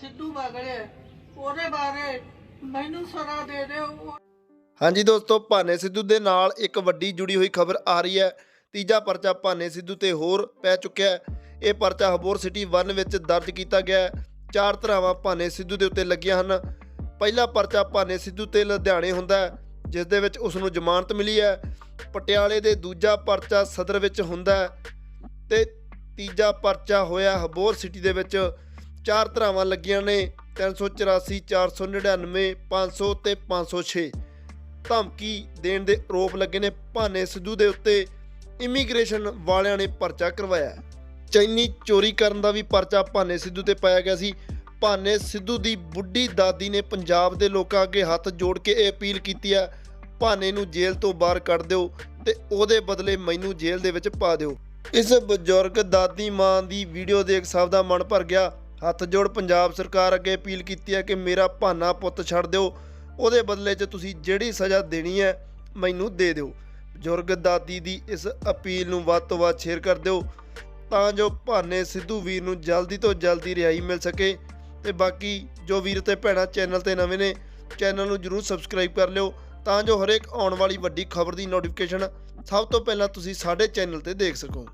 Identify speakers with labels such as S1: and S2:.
S1: ਸਿੱਧੂ ਬਾਗੜੇ, ਉਹਦੇ ਬਾਰੇ ਮੈਨੂੰ ਸਰਾ ਦੇ ਦਿਓ।
S2: ਹਾਂਜੀ ਦੋਸਤੋ, ਭਾਨੇ ਸਿੱਧੂ ਦੇ ਨਾਲ ਇੱਕ ਵੱਡੀ ਜੁੜੀ ਹੋਈ ਖਬਰ ਆ ਰਹੀ ਹੈ। ਤੀਜਾ ਪਰਚਾ ਭਾਨੇ ਸਿੱਧੂ ਤੇ ਹੋਰ ਪੈ ਚੁੱਕਿਆ ਹੈ। ਇਹ ਪਰਚਾ ਹਬੋਰ ਸਿਟੀ 1 ਵਿੱਚ ਦਰਜ ਕੀਤਾ ਗਿਆ ਹੈ। ਚਾਰ ਧਰਾਵਾਂ ਭਾਨੇ ਸਿੱਧੂ ਦੇ ਉੱਤੇ ਲੱਗੀਆਂ ਹਨ। ਪਹਿਲਾ ਪਰਚਾ ਭਾਨੇ ਸਿੱਧੂ ਤੇ ਲੁਧਿਆਣੇ ਹੁੰਦਾ ਹੈ, ਜਿਸ ਦੇ ਵਿੱਚ ਉਸ ਨੂੰ ਜ਼ਮਾਨਤ ਮਿਲੀ ਹੈ। ਪਟਿਆਲੇ ਦੇ ਦੂਜਾ ਪਰਚਾ ਸਦਰ ਵਿੱਚ ਹੁੰਦਾ ਹੈ ਤੇ ਤੀਜਾ ਪਰਚਾ ਹੋਇਆ ਹਬੋਰ ਸਿਟੀ ਦੇ ਵਿੱਚ। ਚਾਰ ਧਰਾਵਾਂ ਲੱਗੀਆਂ ਨੇ 384 499 500 ਤੇ 506 ਧਮਕੀ ਦੇਣ ਦੇ ਆਰੋਪ ਲੱਗੇ ਨੇ ਭਾਨੇ ਸਿੱਧੂ ਦੇ ਉੱਤੇ। ਇਮੀਗ੍ਰੇਸ਼ਨ ਵਾਲਿਆਂ ਨੇ ਪਰਚਾ ਕਰਵਾਇਆ। ਹੈ। ਚੈਨੀ ਚੋਰੀ ਕਰਨ ਦਾ ਵੀ ਪਰਚਾ ਭਾਨੇ ਸਿੱਧੂ ਤੇ ਪਾਇਆ ਗਿਆ ਸੀ। ਭਾਨੇ ਸਿੱਧੂ ਦੀ ਬੁੱਢੀ ਦਾਦੀ ਨੇ ਪੰਜਾਬ ਦੇ ਲੋਕਾਂ ਅੱਗੇ ਹੱਥ ਜੋੜ ਕੇ ਇਹ ਅਪੀਲ ਕੀਤੀ ਹੈ। ਭਾਨੇ ਨੂੰ ਜੇਲ੍ਹ ਤੋਂ ਬਾਹਰ ਕੱਢ ਦਿਓ ਤੇ ਉਹਦੇ ਬਦਲੇ ਮੈਨੂੰ ਜੇਲ੍ਹ ਦੇ ਵਿੱਚ ਪਾ ਦਿਓ। ਇਸ ਬਜ਼ੁਰਗ ਦਾਦੀ ਮਾਂ ਦੀ ਵੀਡੀਓ ਦੇਖ ਸਭ ਦਾ ਮਨ ਭਰ ਗਿਆ। ਹੱਥ ਜੋੜ ਪੰਜਾਬ ਸਰਕਾਰ ਅੱਗੇ ਅਪੀਲ ਕੀਤੀ ਹੈ ਕਿ ਮੇਰਾ ਭਾਨਾ ਪੁੱਤ ਛੱਡ ਦਿਓ। ਉਹਦੇ ਬਦਲੇ 'ਚ ਤੁਸੀਂ ਜਿਹੜੀ ਸਜ਼ਾ ਦੇਣੀ ਹੈ, ਮੈਨੂੰ ਦੇ ਦਿਓ। ਬਜ਼ੁਰਗ ਦਾਦੀ ਦੀ ਇਸ ਅਪੀਲ ਨੂੰ ਵੱਧ ਤੋਂ ਵੱਧ ਸ਼ੇਅਰ ਕਰ ਦਿਓ ਤਾਂ ਜੋ ਭਾਨੇ ਸਿੱਧੂ ਵੀਰ ਨੂੰ ਜਲਦੀ ਤੋਂ ਜਲਦੀ ਰਿਹਾਈ ਮਿਲ ਸਕੇ। ਤੇ ਬਾਕੀ ਜੋ ਵੀਰ ਤੇ ਭੈਣਾਂ ਚੈਨਲ ਤੇ ਨਵੇਂ ਨੇ, ਚੈਨਲ ਨੂੰ ਜਰੂਰ ਸਬਸਕ੍ਰਾਈਬ ਕਰ ਲਿਓ ਤਾਂ ਜੋ ਹਰੇਕ ਆਉਣ ਵਾਲੀ ਵੱਡੀ ਖਬਰ ਦੀ ਨੋਟੀਫਿਕੇਸ਼ਨ ਸਭ ਤੋਂ ਪਹਿਲਾਂ ਤੁਸੀਂ ਸਾਡੇ ਚੈਨਲ ਤੇ ਦੇਖ ਸਕੋ।